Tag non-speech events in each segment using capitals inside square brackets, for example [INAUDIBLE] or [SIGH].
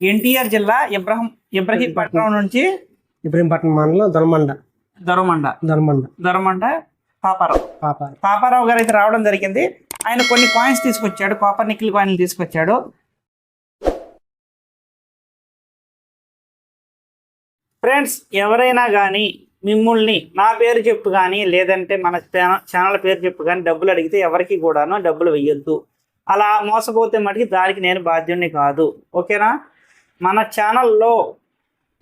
ఎన్టీఆర్ జిల్లా ఇబ్రహం ఇబ్రహీంపట్నం నుంచి ఇబ్రహీంపట్నం మండలం దొనమండ దొరమండ దొనమండ దొరమండ పాపారావు. పాప పాపారావు గారు అయితే రావడం జరిగింది. ఆయన కొన్ని కాయిన్స్ తీసుకొచ్చాడు. కాపర్ నికిల్ కాయిన్లు తీసుకొచ్చాడు. ఫ్రెండ్స్ ఎవరైనా కానీ మిమ్మల్ని నా పేరు చెప్పు కానీ లేదంటే మన ఛాన- ఛానల్ పేరు చెప్పు కానీ డబ్బులు అడిగితే ఎవరికి కూడాను డబ్బులు వెయ్యొద్దు. అలా మోసపోతే మటుకి దానికి నేను బాధ్యుడిని కాదు. ఓకేనా? మన ఛానల్లో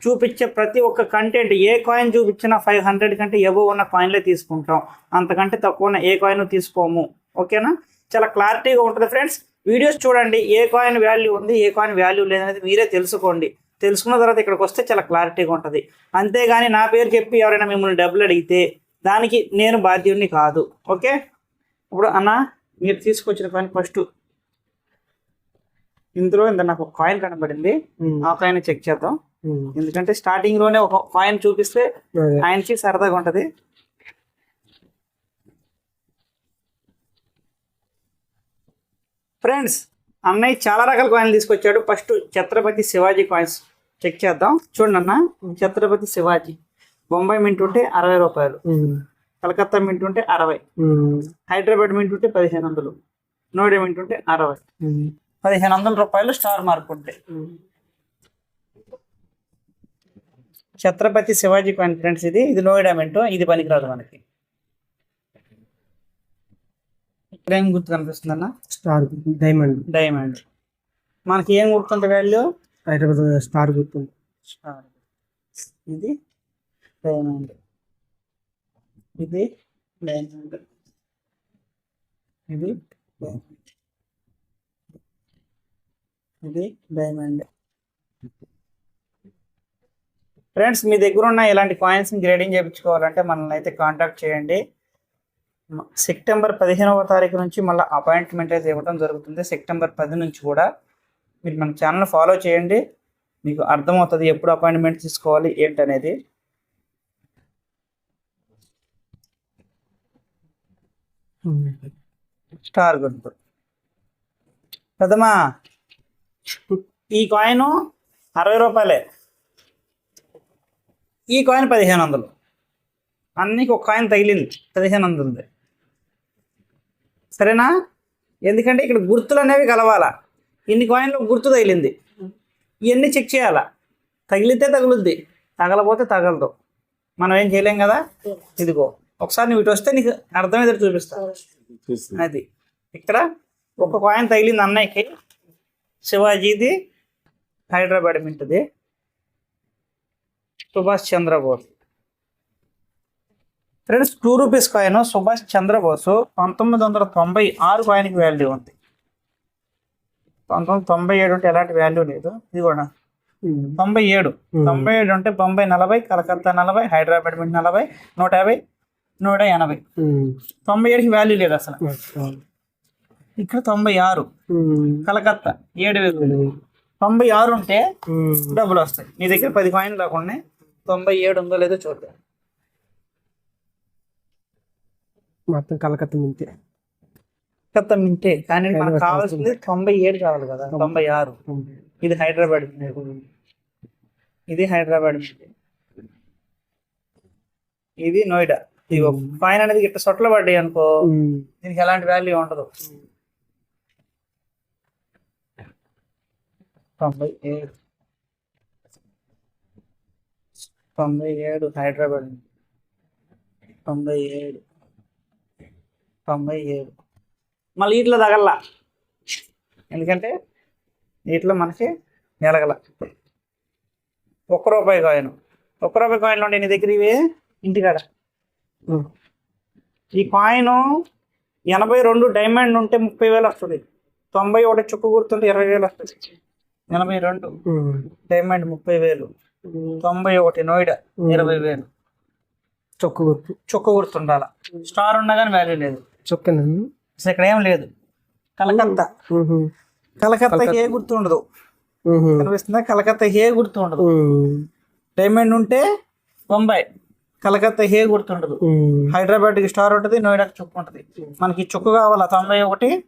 చూపించే ప్రతి ఒక్క కంటెంట్ ఏ కాయిన్ చూపించినా ఫైవ్ హండ్రెడ్ కంటే ఎబో ఉన్న కాయిన్లే తీసుకుంటాం. అంతకంటే తక్కువ ఏ కాయిన్ తీసుకోము. ఓకేనా చాలా క్లారిటీగా ఉంటుంది ఫ్రెండ్స్ వీడియోస్ చూడండి ఏ కాయిన్ వాల్యూ ఉంది ఏ కాయిన్ వాల్యూ లేదనేది మీరే తెలుసుకోండి. తెలుసుకున్న తర్వాత ఇక్కడికి వస్తే చాలా క్లారిటీగా ఉంటుంది. అంతేగాని నా పేరు చెప్పి ఎవరైనా మిమ్మల్ని డబ్బులు అడిగితే దానికి నేను బాధ్యుడిని కాదు. ఓకే ఇప్పుడు అన్న మీరు తీసుకొచ్చిన కాయిన్ ఫస్ట్ ఇందులో ఇంత నాకు ఒక కాయిన్ కనబడింది. ఆ కాయిన్ చెక్ చేద్దాం. ఎందుకంటే స్టార్టింగ్లోనే ఒక కాయిన్ చూపిస్తే. ఆయనకి సరదాగా ఉంటది ఫ్రెండ్స్ అన్నయ్య చాలా రకాల కాయిన్లు తీసుకొచ్చాడు first Chhatrapati Shivaji coins check చేద్దాం చూడండి అన్న ఛత్రపతి శివాజీ బొంబాయి మింట్ ఉంటే అరవై రూపాయలు. కలకత్తా మింట్ ఉంటే అరవై. హైదరాబాద్ మింట్ ఉంటే పదిహేను వందలు నోయిడా మింట్ ఉంటే అరవై. పదిహేను వందల రూపాయలు స్టార్ మార్క్ ఉంటాయి. ఛత్రపతి శివాజీ కాయిన్ ఫ్రెండ్స్ ఇది. ఇది నోయిడా మింటో ఇది పనికిరాదు మనకి. ఇక్కడ ఏం గుర్తు కనిపిస్తుంది అన్న స్టార్. డైమండ్. డైమండ్. మనకి ఏం గుర్తుంది వాల్యూ? హైదరాబాద్ స్టార్ గుర్తుంది. ఇది డైమండ్. ఇది డైమండ్. ఇది ఇది డైమండ్. ఫ్రెండ్స్ మీ దగ్గర ఉన్న ఇలాంటి కాయిన్స్ గ్రేడింగ్ చేయించుకోవాలంటే మనల్ని అయితే కాంటాక్ట్ చేయండి. సెప్టెంబర్ పదిహేనవ తారీఖు నుంచి మళ్ళీ అపాయింట్మెంట్ అయితే ఇవ్వడం జరుగుతుంది. సెప్టెంబర్ పది నుంచి కూడా మీరు మన ఛానల్ ఫాలో చేయండి. మీకు అర్థమవుతుంది ఎప్పుడు అపాయింట్మెంట్ తీసుకోవాలి ఏంటనేది. స్టార్ గుర్తు పెద్దమా ఈ కాయిన్ అరవై రూపాయలే. ఈ కాయిన్ పదిహేను వందలు. అన్నికి ఒక కాయిన్ తగిలింది పదిహేను వందలది. సరేనా? ఎందుకంటే ఇక్కడ గుర్తులు అనేవి కలవాలా? ఇన్ని కాయిన్లు గుర్తు తగిలింది. ఇవన్నీ చెక్ చేయాలా? తగిలితే తగులుద్ది తగలపోతే తగలదు. మనం ఏం చేయలేం కదా? ఇదిగో ఒకసారి నువ్వు ఇటు వస్తే నీకు అర్థమయ్యేది చూపిస్తా. అది. ఇక్కడ ఒక కాయిన్ తగిలింది అన్నయ్యకి శివాజీది Hyderabad మింటుది. Subhash Chandrabose. Friends two rupees coin Subhash Chandrabose పంతొమ్మిది వందల తొంభై ఆరు కాయిన్కి వాల్యూ ఉంది. పంతొమ్మిది వందల తొంభై ఏడు అంటే ఎలాంటి వాల్యూ లేదు. ఇది కూడా. తొంభై ఏడు. తొంభై ఏడు అంటే బొంబై నలభై కలకత్తా నలభై హైదరాబాద్ మింట్ నలభై నూట యాభై నూట ఎనభై. తొంభై ఏడుకి వాల్యూ లేదు అసలు. ఇక్కడ తొంభై ఆరు. కలకత్తా. ఏడు వేలు. తొంభై ఆరు ఉంటే. డబ్బులు వస్తాయి. నీ దగ్గర పది కాయిన్లు లేకుండా తొంభై ఏడు ఉందో లేదో చూద్దాం. మొత్తం కలకత్తా మింటే కొత్త మింటే కానీ మనకు కావాల్సింది తొంభై ఏడు కావాలి కదా. తొంభై. ఆరు. ఇది హైదరాబాద్. ఇది హైదరాబాద్. ఇది నోయిడా. ఇగో కాయిన్ అనేది ఇట్లా సొట్ల పడ్డాయి అనుకో. దీనికి ఎలాంటి వాల్యూ ఉండదు. తొంభై ఏడు. తొంభై ఏడు హైదరాబాద్. తొంభై ఏడు. తొంభై ఏడు. మళ్ళీ వీటిలో తగల్లా. ఎందుకంటే వీటిలో మనకి ఎలగల ఒక్క రూపాయి కాయిన్. ఒక్క రూపాయి కాయిన్లు ఉండే నీ దగ్గర ఇవి ఇంటికాడ. ఈ కాయిన్ ఎనభై రెండు డైమండ్ ఉంటే ముప్పై వేలు వస్తుంది. తొంభై ఒకటి చుక్క గుర్తుంటే ఇరవై వేలు వస్తుంది. ఎనభై రెండు. డైమండ్ ముప్పై వేలు. తొంభై ఒకటి నోయిడా ఇరవై వేలు. చొక్కు గుర్తు. చుక్క గుర్తుండాల? స్టార్ ఉన్నా కానీ వాల్యూ లేదు. చొక్కనా? అసలు ఇక్కడ ఏం లేదు. కలకత్తా. కలకత్తాకి ఏ గుర్తు ఉండదు. కనిపిస్తుందా? కలకత్తాకి ఏ గుర్తు ఉండదు. డైమండ్ ఉంటే బొంబాయి. కలకత్తా ఏ గుర్తు ఉండదు. ఉమ్. హైదరాబాద్కి స్టార్ ఉంటుంది నోయిడాకి చుక్క ఉంటుంది. మనకి చుక్క కావాలా? తొంభై ఒకటి.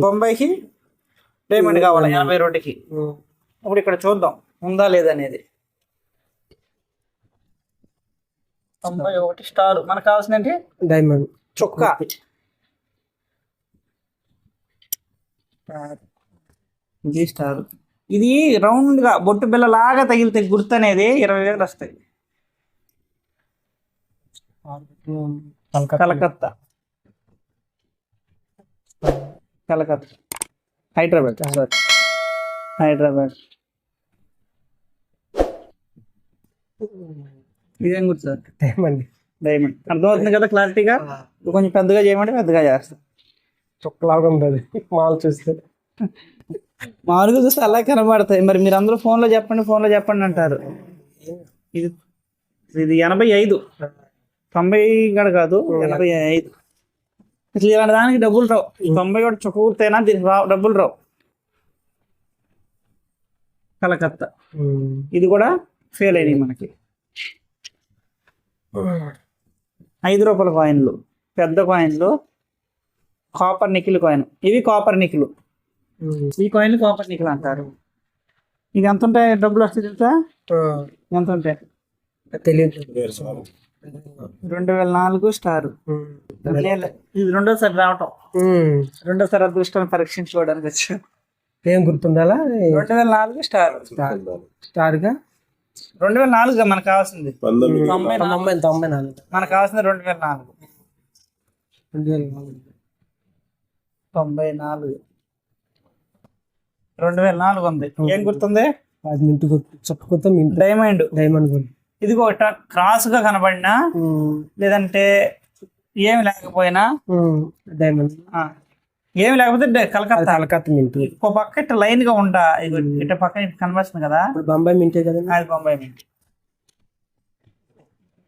బొంబాయికి డైమండ్ కావాలి? ఎనభై రెండుకి. ఇప్పుడు ఇక్కడ చూద్దాం. ఉందా లేదనేది తొంభై ఒకటి స్టార్. మనకు కావాల్సిన ఏంటి? డైమండ్ చొక్క. ఇది స్టార్. ఇది రౌండ్గా బొట్టు బిల్ల లాగా తగిలితే గుర్తు అనేది ఇరవై వేలు వస్తాయి. కలకత్తా. కలకత్తా. హైదరాబాద్. సారీ హైదరాబాద్. ఇదేం గుర్తు సార్? డైమండ్. డైమండ్. అర్థమవుతుంది కదా క్లారిటీగా? కొంచెం పెద్దగా చేయమంటే పెద్దగా చేస్తాం. చుక్కలాగా ఉంటుంది మాల్ చూస్తే. మామూలుగా చూస్తే అలా కనబడతాయి. మరి మీరు అందరూ ఫోన్లో చెప్పండి ఫోన్లో చెప్పండి అంటారు. ఇది ఇది ఎనభై ఐదు. తొంభై కాదు ఎనభై ఐదు. అసలు ఇలాంటి దానికి డబ్బులు రావు. తొంభై కూడా చుక్క కుర్తైనా దీనికి రావు డబ్బులు రావు. కలకత్తా. ఇది కూడా ఫెయిల్ అయినాయి మనకి. ఐదు రూపాయల కాయిన్లు పెద్ద కాయిన్లు కాపర్ నికిల్ కాయిన్ ఇవి కాపర్ నికిల్. ఈ కాయిన్లు కాపర్ నికిల్ అంటారు. ఇది ఎంత ఉంటాయి? డబ్బులు వస్తాయి తెలుసా? ఎంత ఉంటాయి? తెలియదు. రెండు వేల నాలుగు స్టార్. ఇది రెండోసారి రావటం. రెండోసారి అదృష్టాన్ని పరీక్షించుకోవడానికి వచ్చా ఏం గుర్తుండాలా? రెండు వేల నాలుగు స్టార్. స్టార్. గా రెండు వేల నాలుగు మనకు కావాల్సింది. తొంభై. తొంభై తొంభై నాలుగు. మనకు కావాల్సింది రెండు వేల నాలుగు. రెండు వేల నాలుగు. తొంభై నాలుగు. రెండు వేల నాలుగు ఉంది. ఏం గుర్తుంది? అది మింటు గుర్తు చుక్క గుర్తు డైమండ్. డైమండ్ గుర్తు ఇదిగో క్రాస్గా కనబడినా. లేదంటే ఏమి లేకపోయినా. డైమండ్ ఏమి లేకపోతే కలకత్తా. కలకత్తా మింటు ఒక పక్క ఇట్లా లైన్గా ఉంటా. పక్కన ఇట్లా కనిపిస్తుంది కదా. బొంబాయి మింటే కదా అది బొంబాయి మింట్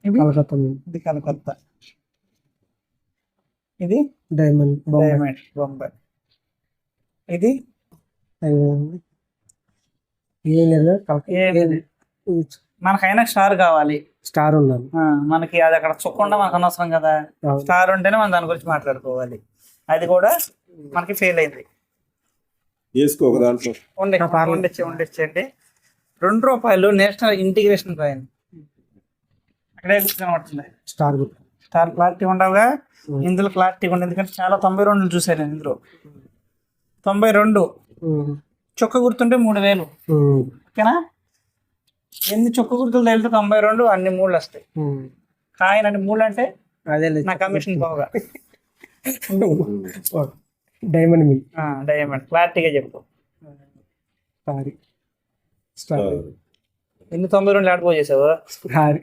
కలకత్తా ఇది కలకత్తా. ఇది? Diamond diamond Bombay. ఇది. ఏం లేదు ఏం లేదు. మనకైనా స్టార్ కావాలి. స్టార్ ఆ, మనకి అది అక్కడ చుక్కకుండా మనకు అనవసరం కదా. స్టార్ ఉంటేనే మనం దాని గురించి మాట్లాడుకోవాలి. అది కూడా మనకి ఫెయిల్ అయింది. ఉండొచ్చు ఉండొచ్చండి రెండు రూపాయలు నేషనల్ ఇంటిగ్రేషన్ కాయిన్. అక్కడే కనబడుతుంది. స్టార్ గుర్తు. స్టార్ క్లారిటీ ఉండవుగా. ఇందులో క్లారిటీ ఉండదు ఎందుకంటే చాలా తొంభై రెండు చూసాను నేను ఇందులో. తొంభై రెండు. చుక్క గుర్తుంటే మూడు వేలు. ఓకేనా? ఎన్ని చుక్క గుర్తులు తగిలితే తొంభై రెండు అన్ని మూడు వస్తాయి. కాయిన్ అంటే మూడు అంటే అదే లేదు నా కమిషన్ పోగా. డైమండ్ మిల్ డైమండ్ క్లారిటీగా చెప్పు. సారీ. స్టార్ ఎన్ని తొంభై రెండు ఆడిపో చేసావు సారీ.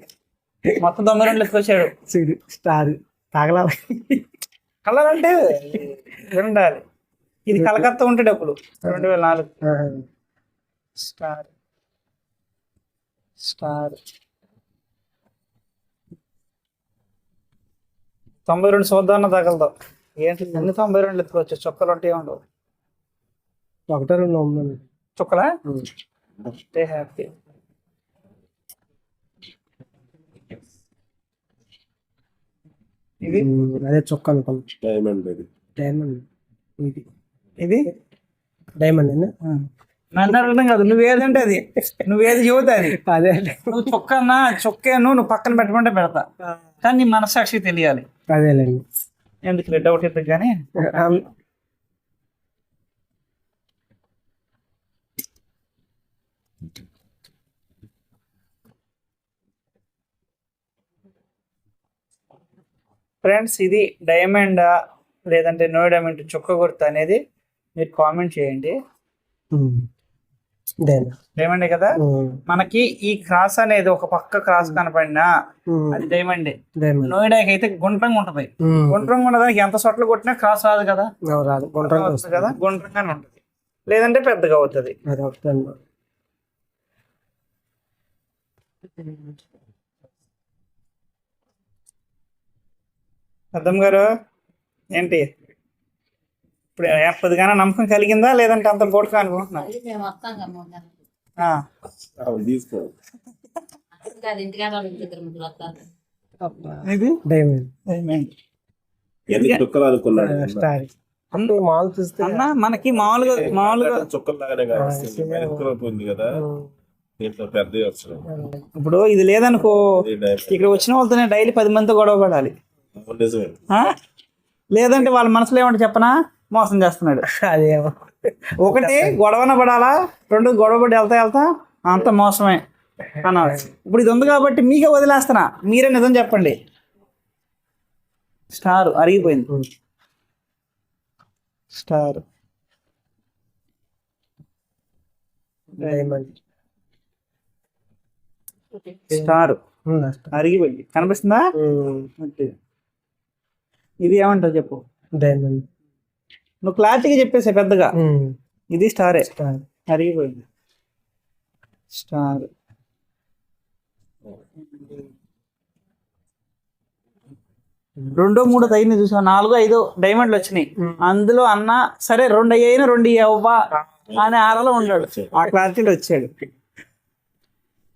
మొత్తం తొంభై రెండు ఎత్తుకొచ్చాడు సిడి స్టార్ తగలా కలర్ అంటే ఉండాలి? ఇది కలకత్తా ఉంటే డబ్బులు. రెండు వేల నాలుగు. Star star. తొంభై రెండు చూద్దామన్న తగలదాం. ఏంటి? అన్ని తొంభై రెండు ఎత్తుకోవచ్చు చుక్కలు ఉంటే ఉండవు ఒకటో రెండు ఉందండి. చుక్కలా? స్టే హ్యాపీ ఇది? అదే చొక్క అనుకోండి డైమండ్ ఇది. డైమండ్ ఇది. ఇది? డైమండ్ అండి నన్ను అడగడం కాదు. నువ్వేదంటే అది. నువ్వేది చెబుతా అది. అదే. నువ్వు చొక్కన్నా చొక్కాను నువ్వు పక్కన పెట్టమంటే పెడతా. కానీ నీ మనసాక్షి తెలియాలి. అదేలేండి. ఎందుకు? డౌట్ ఎందుకు కానీ. ఫ్రెండ్స్ ఇది డైమండ్ లేదంటే నో డైమండ్ చుక్క గుర్తు అనేది మీరు కామెంట్ చేయండి. డైమండ్ కదా? ఉమ్, మనకి ఈ క్రాస్ అనేది ఒక పక్క క్రాస్ కనపడినా ఉమ్, అది డైమండే నోయిడాకి అయితే గుండ్రంగా ఉంటది. ఉమ్, గుండ్రంగా ఉన్నదానికి ఎంత సొట్లు కొట్టినా క్రాస్ రాదు కదా? రాదు. గుండ్రంగా కదా? గుండ్రంగానే ఉంటది. లేదంటే పెద్దగా అవుతుంది. అర్థం గారు ఏంటి? ఇప్పుడు కొద్దిగానే నమ్మకం కలిగిందా? లేదంటే అంత బోటుగా అనుకుంటున్నా అంటే మాల్ చూస్తే అన్న మనకి మామూలుగా మామూలుగా చుక్కలు కదా. ఇప్పుడు ఇది లేదనుకో. ఇక్కడ వచ్చిన వాళ్ళతోనే డైలీ పది మందితో గొడవ పడాలి? లేదంటే వాళ్ళ మనసులో ఏమంటే చెప్పనా? మోసం చేస్తున్నాడు. అదేమో. ఒకటి గొడవన పడాలా? రెండు గొడవ పడి వెళ్తా వెళ్తా అంత మోసమే అన్నారు ఇప్పుడు ఇది ఉంది కాబట్టి మీకే వదిలేస్తున్నా. మీరే నిజం చెప్పండి. స్టార్ అరిగిపోయింది. స్టార్. డైమండ్ స్టార్ ఉందా అరిగిపోయింది. కనిపిస్తుందా. ఇది ఏమంటావు చెప్పు? డైమండ్. నువ్వు క్లారిటీగా చెప్పేసే పెద్దగా. ఇది స్టారే. స్టార్. అరిగిపోయింది. స్టార్. రెండో మూడో తగిన చూసా నాలుగు ఐదో డైమండ్లు వచ్చినాయి. అందులో అన్న సరే రెండు అయ్యాయినా రెండు అవ్వా అని ఆరలో ఉన్నాడు. ఆ క్లారిటీలో వచ్చాడు.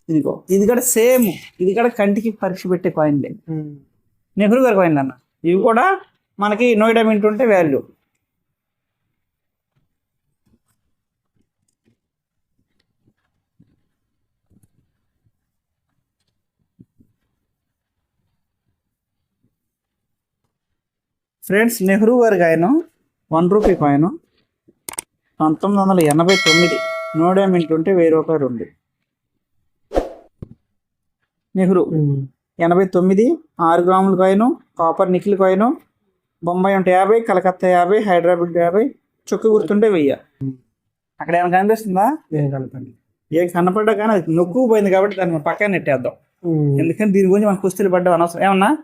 ఇదిగో ఇది కూడా సేమ్. ఇది కూడా కంటికి పరీక్ష పెట్టే కాయిన్లే నెహ్రూ గారి కాయిన్లు అన్న. ఇవి కూడా మనకి నోయిడా మింట్ ఉంటే value friends Nehru garu coin one rupee coin పంతొమ్మిది వందల ఎనభై తొమ్మిది నోడా మింట్ ఉంటే వెయ్యి రూపాయలు ఉంది. నెహ్రూ ఎనభై తొమ్మిది ఆరు గ్రాముల coin copper nickel coin Bombay ఉంటే యాభై కలకత్తా యాభై హైదరాబాద్ యాభై చుక్క గుర్తుంటే వెయ్యి. అక్కడ ఏమైనా కనిపిస్తుందా? ఏం కనపడ్డా కానీ అది నొక్కుపోయింది కాబట్టి దాన్ని మనం పక్కన నెట్టేద్దాం. ఎందుకంటే దీని గురించి మన కుస్తీలు పడ్డం అనవసరం. ఏమన్నా?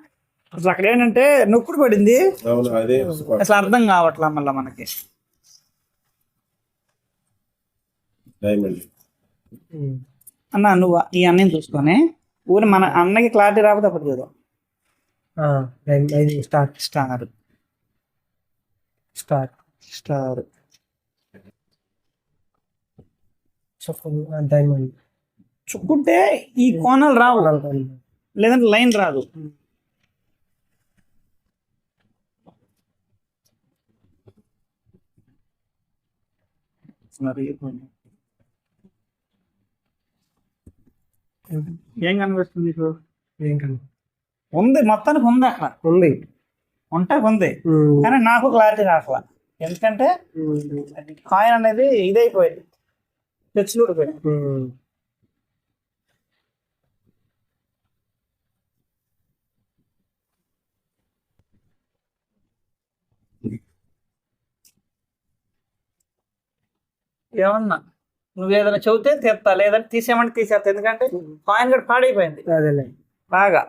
అసలు అక్కడ ఏంటంటే నొక్కుడు పడింది. అసలు అర్థం కావట్లా మళ్ళీ మనకి. డైమండ్. అన్న నువ్వు ఈ అన్నని చూసుకొని. ఊరి మన అన్నకి క్లారిటీ రాకపోతే అప్పుడు చూద్దాం star. Star. Star. Star. Diamond. చుక్కుంటే ఈ కోణాలు రావు. లేదంటే లైన్ రాదు. ఏం కనిపిస్తుంది మీకు? ఏం ఉంది మొత్తానికి ఉంది అక్కడ. ఉంది. ఉంటే ఉంది. కానీ నాకు క్లారిటీ రావట్లా. ఎందుకంటే కాయిన్ అనేది ఇదైపోయింది. టచ్లు ఊడిపోయింది ఏమన్నా నువ్వు ఏదైనా చెబితే తీస్తా లేదంటే తీసేయమంటే తీసేస్తా. ఎందుకంటే కాయిన్ కూడా పాడైపోయింది. అదేలే. బాగా.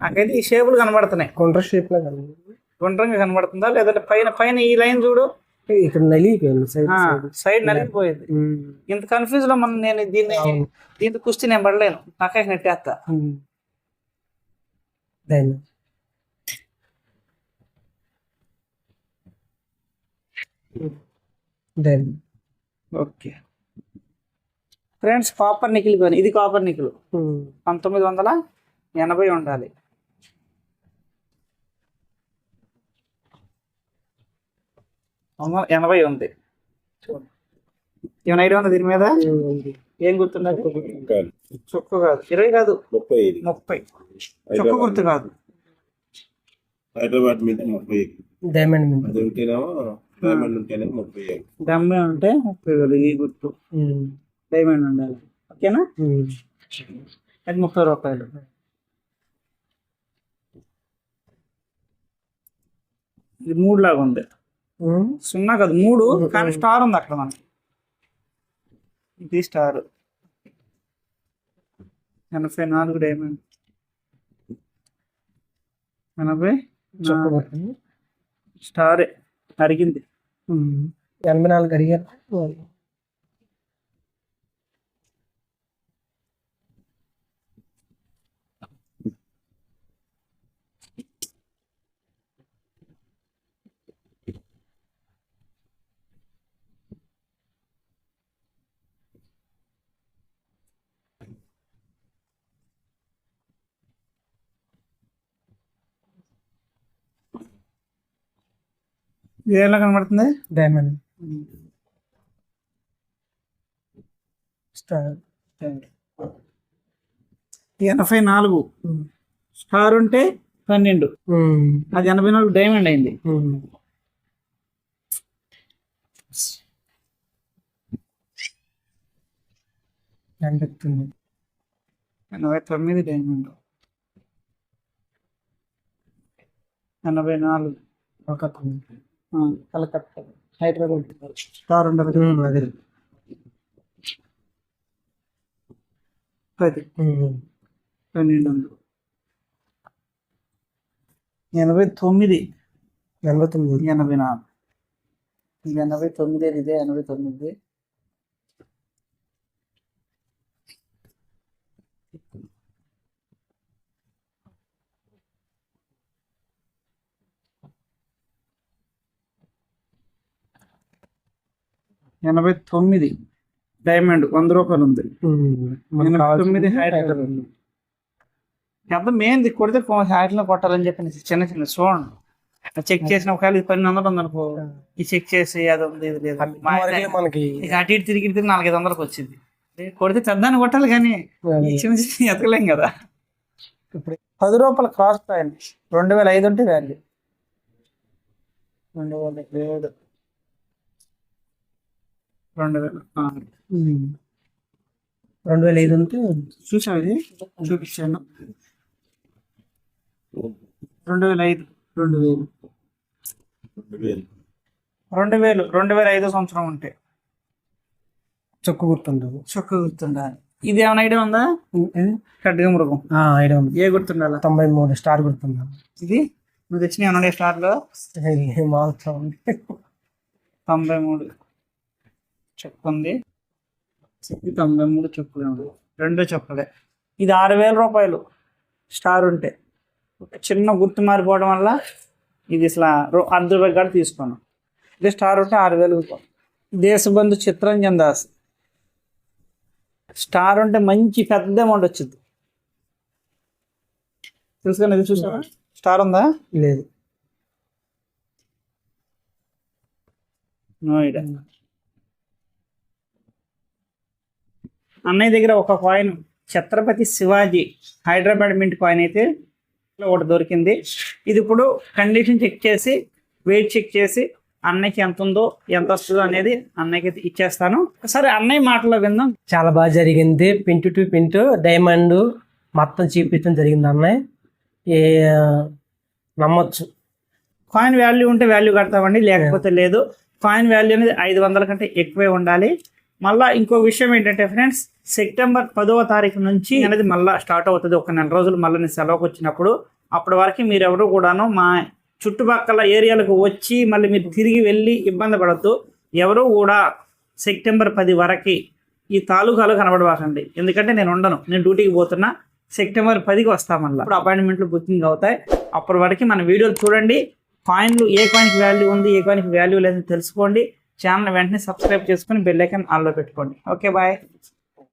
నాకైతే ఈ షేపులు కనబడుతున్నాయి. కొండ్ర షేప్లో కలపండి గుండ్రంగా కనబడుతుందా? లేదంటే పైన పైన ఈ లైన్ చూడు. ఇక్కడ నలిగిపోయింది సైడ్ సైడ్. నలిగిపోయింది. ఇంత కన్ఫ్యూజ్లో మనం నేను దీన్ని దీంతో కుస్తీ నేను పడలేను. పక్కకి నెట్టేస్తా. Diamond diamond okay friends copper nickel కొని ఇది కాపర్ నికిల్ పంతొమ్మిది వందల ఎనభై ఉండాలి. ఎనభై ఉంది. ఏమైనా ఐడియా ఉందా దీని మీద? ఏం గుర్తున్నది కాదు చుక్క కాదు. ఇరవై కాదు. ముప్పై ముప్పై. చుక్క గుర్తు కాదు. హైదరాబాద్ మీద ముప్పై డైమండ్ మీద. అది ఉంటేనేమో డైమండ్ ఉంటేనే ముప్పై డమ్మే ఉంటే ముప్పై వేలు ఈ గుర్తు. డైమండ్ ఉండాలి. ఓకేనా? అది ముప్పై రూపాయలు. ఇది మూడు లాగా ఉంది. సున్నా కాదు మూడు. కానీ స్టార్ ఉంది అక్కడ మనకి. ఇది స్టార్. ఎనభై నాలుగు డైమండ్ ఎనభై. స్టారే అడిగింది. ఎనభై నాలుగు అడిగారు. ఇదేలా కనబడుతుంది? డైమండ్ స్టార్ ఎనభై నాలుగు. స్టార్ ఉంటే పన్నెండు. అది ఎనభై నాలుగు డైమండ్ అయింది. కనిపిస్తుంది ఎనభై తొమ్మిది డైమండ్ ఎనభై నాలుగు. కలకత్తా ఆ, కలకత్తా. హైదరాబాద్. స్టార్ ఉండదు పది పన్నెండు వందలు ఎనభై తొమ్మిది ఎనభై తొమ్మిది. ఎనభై నాలుగు. ఎనభై తొమ్మిది ఇదే ఎనభై తొమ్మిది. ఎనభై తొమ్మిది. డైమండ్ వంద రూపాయలు ఉంది. తొమ్మిది ఎంత మెయిన్ కొడితే హ్యాట్లో కొట్టాలని చెప్పి చిన్న చిన్న చూడండి చెక్ చేసిన ఒకవేళ ఇది పన్నెండు వందలు ఉందనుకో ఇది చెక్ చేసి అది ఉంది ఇది లేదు. మనకి అటు ఇటు తిరిగి తిరిగి నాలుగైదు వందలకు వచ్చింది. కొడితే పెద్దాన్ని కొట్టాలి కానీ ఈ చిన్న చిన్న [LAUGHS] ఎతకలేం కదా. ఇప్పుడు పది రూపాయల క్రాస్ కాయిన్ రెండు వేల ఐదు ఉంటే వాల్యూ రెండు వేల ఏడు. రెండు వేల ఆరు రెండు వేల ఐదు ఉంటే చూసావు ఇది? చూపించాను. రెండు వేల ఐదు రెండు వేలు రెండు వేలు రెండు వేలు రెండు వేల ఐదో సంవత్సరం ఉంటే. చొక్కు గుర్తుండదు. చొక్క గుర్తుండాలి. ఇది ఏమైనా ఐడియా ఉందా? ఖడ్గ మృగం ఐడియా ఉంది. ఏ గుర్తుండాలా? తొంభై మూడు స్టార్ గుర్తుందా ఇది? నువ్వు తెచ్చిన ఏమన్నా స్టార్లో మాల్తా ఉంది తొంభై మూడు చెక్కు ఉంది తొంభై మూడు ఉంది రెండు చెక్కలే ఇది ఆరు వేల రూపాయలు స్టార్ ఉంటే. ఒక చిన్న గుర్తు మారిపోవడం వల్ల ఇది అసలు అర్ధ రూపాయలు కూడా తీసుకోను. ఇది స్టార్ ఉంటే ఆరు వేలు దేశబంధు చిత్రంజన్ దాస్. స్టార్ ఉంటే మంచి పెద్ద అమౌంట్ వచ్చింది. తెలుసుకొని ఇది చూసావా? స్టార్ ఉందా? లేదు. నో అన్నయ్య దగ్గర ఒక coin Chhatrapati Shivaji Hyderabad mint coin అయితే ఒకటి దొరికింది. ఇది ఇప్పుడు కండిషన్ చెక్ చేసి వెయిట్ చెక్ చేసి అన్నయ్యకి ఎంత ఉందో ఎంత వస్తుందో అనేది అన్నయ్యకి ఇచ్చేస్తాను. సరే అన్నయ్య మాటలో విందాం. చాలా బాగా జరిగింది. పింటు టు పింటు డైమండ్ మొత్తం చూపించడం జరిగింది అన్నయ్య. ఏ నమ్మొచ్చు. కాయిన్ వాల్యూ ఉంటే వాల్యూ కడతామండి లేకపోతే లేదు. కాయిన్ వాల్యూ అనేది ఐదు వందల కంటే ఎక్కువే ఉండాలి. మళ్ళా ఇంకో విషయం ఏంటంటే ఫ్రెండ్స్ సెప్టెంబర్ పదవ తారీఖు నుంచి అనేది మళ్ళీ స్టార్ట్ అవుతుంది. ఒక నెల రోజులు మళ్ళీ నేను సెలవుకి వచ్చినప్పుడు అప్పటి వరకు మీరు ఎవరు కూడాను మా చుట్టుపక్కల ఏరియాలకు వచ్చి మళ్ళీ మీరు తిరిగి వెళ్ళి ఇబ్బంది పడద్దు. ఎవరు కూడా సెప్టెంబర్ పది వరకు ఈ తాలూకాలో కనబడవాకండి. ఎందుకంటే నేను ఉండను. నేను డ్యూటీకి పోతున్నా. సెప్టెంబర్ పదికి వస్తా మళ్ళీ. అప్పుడు అపాయింట్మెంట్లు బుకింగ్ అవుతాయి. అప్పటి వరకు మన వీడియోలు చూడండి. కాయిన్లు ఏ కాయిన్కి వాల్యూ ఉంది ఏ కాయిన్కి వాల్యూ లేదని తెలుసుకోండి. ఛానల్ వెంటనే సబ్స్క్రైబ్ చేసుకొని బెల్ ఐకాన్ ఆన్లో పెట్టుకోండి. Okay bye